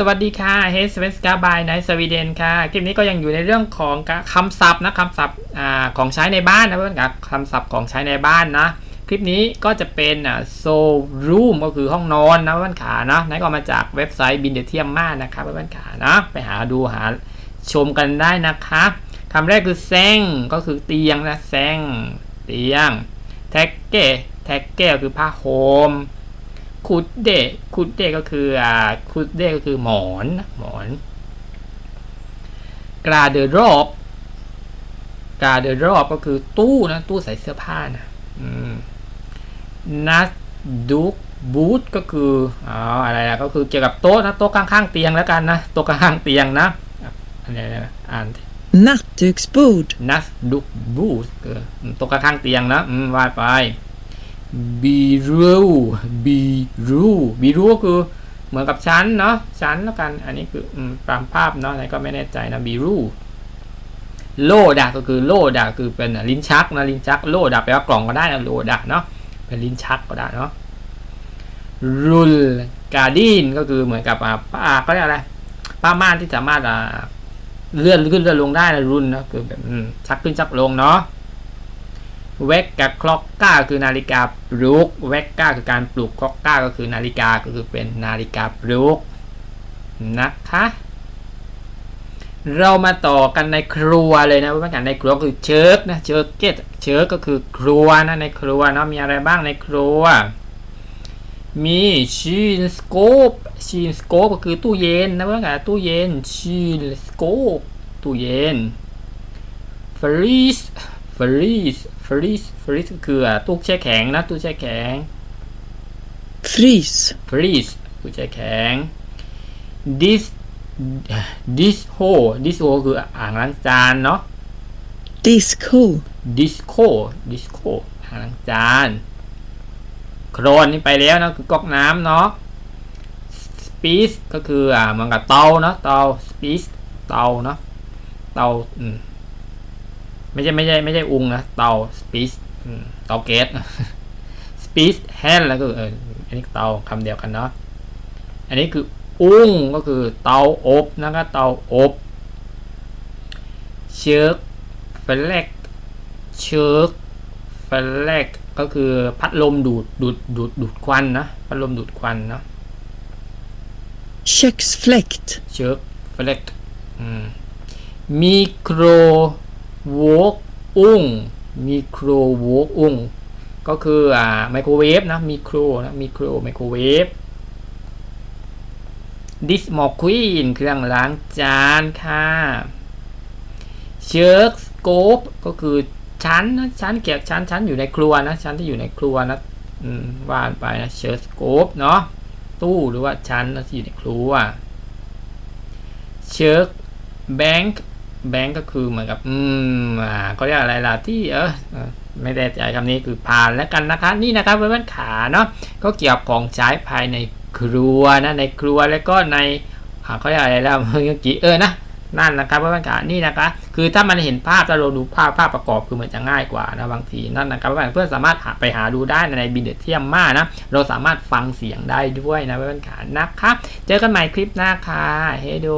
สวัสดีค่ะเฮสเวนสกาบายในสวีเดนค่ะ คลิปนี้ก็ยังอยู่ในเรื่องของคำศัพท์นะคำศัพท์ของใช้ในบ้านนะเพื่อนกับคำศัพท์ของใช้ในบ้านนะ คลิปนี้ก็จะเป็นอ่า so room ก็คือห้องนอนนะเพื่อนขานะนั่นก็มาจากเว็บไซต์บินเดเทียมมานะครับเพื่อนขานะไปหาดูหาชมกันได้นะคะคำแรกคือแซงก็คือเตียงนะแซงเตียงแท็กเก้แท็กเก้คือผ้าห่ม คุดเดะคุดเดะก็คืออ่าคุดเดะก็คือหมอนหมอนกราเดอรอบกราเดอรอบก็คือตู้นะ ตู้ใส่เสื้อผ้านะอืมนัดดุกบูธก็คืออ๋ออะไรนะก็คือเกี่ยวกับโต๊ะนะโต๊ะข้างๆเตียงแล้วกันนะโต๊ะข้างๆเตียงนะอะไรนะอ่าน Nattduksbord. นัสดุกบูธคือโต๊ะข้างๆเตียงนะอืมว่าไป บีรูบีรูบีรูก็คือเหมือนกับชั้นเนาะชั้นแล้วกัน อันนี้คือตามภาพเนาะอะไรก็ไม่แน่ใจนะบีรูโลดะก็คือโลดะคือเป็นลิ้นชักนะลิ้นชักโลดะแปลว่ากล่องก็ได้นะโลดะเนาะเป็นลิ้นชักก็ได้เนาะรุลการดินก็คือเหมือนกับป้าก็เรียกอะไรป้าม่านที่สามารถเลื่อนขึ้นเลื่อนลงได้นะรุนนะคือแบบชักขึ้นชักลงเนาะ เวกกับคล็อกก้าคือนาฬิกาปลุกเวกก้าคือการปลุกคล็อกก้าก็คือนาฬิกาก็คือเป็นนาฬิกาปลุกนะคะ เรามาต่อกันในครัวเลยนะว่ากันในครัวคือเชิร์กนะเชิร์กเกตเชิร์กก็คือครัวนะในครัวเนาะมีอะไรบ้างในครัว มีชีนสโคปชีนสโคปก็คือตู้เย็นนะเพื่อนกันตู้เย็นชีนสโคปตู้เย็นฟรีส ฟรีสฟรีสฟรีสก็คืออะตู้แช่แข็งนะตู้แช่แข็ง Frys. ฟรีสตู้แช่แข็ง this this h o this h o คืออ่างล้างจานเนาะ Disco. disco disco อ่างล้างจานโครนนี่ไปแล้วนะคือก๊อกน้ำเนาะ space ก็คืออ่าเหมือนกับเตาเนาะเตา space เตาเนาะเตาอืม ไม่ใช่ไม่ใช่ไม่ใช่อุงนะเตา space อืมเตาแก๊ส space hand แล้วก็เอออันนี้เตาคำเดียวกันเนาะอันนี้คืออุ้งก็คือเตาอบนะครับเตาอบเชือกเฟลกเชือกเฟลกก็คือพัดลมดูดดูดดูดดูดควันนะพัดลมดูดควันเนาะ Köksfläkt. เชือกเฟลกมิโครโวกอุ้งมิโครโวกอุ้งก็คืออ่าไมโครเวฟนะมิโครนะมิโครไมโครเวฟดิสมอควีนเครื่องล้างจานค่ะเชือกสโคปก็คือชั้นนะชั้นเกี่ยวชั้นชั้นอยู่ในครัวนะชั้นที่อยู่ในครัวนะว่านไปนะเชือกสโคปเนาะตู้หรือว่าชั้นนะที่อยู่ในครัวเชิร์กแบงค์ แบงค์ก็คือเหมือนกับ อืมอ่าก็เรียกอะไรล่ะที่เออไม่ได้ใจคำนี้คือผ่านแล้วกันนะคะนี่นะครับเพื่อนๆขาเนาะก็เกี่ยวกับของใช้ภายในครัวนะในครัวแล้วก็ในอ่าเขาเรียกอะไรแล้วเมื่อกี้เออนะนั่นนะครับเพื่อนๆขานี่นะคะคือถ้ามันเห็นภาพถ้าเราดูภาพภาพประกอบคือมันจะง่ายกว่านะบางทีนั่นนะครับเพื่อนๆเพื่อนสามารถหาไปหาดูได้ในบินเดเทียมมานะเราสามารถฟังเสียงได้ด้วยนะเพื่อนๆขานะคะเจอกันใหม่คลิปหน้าค่ะเฮโด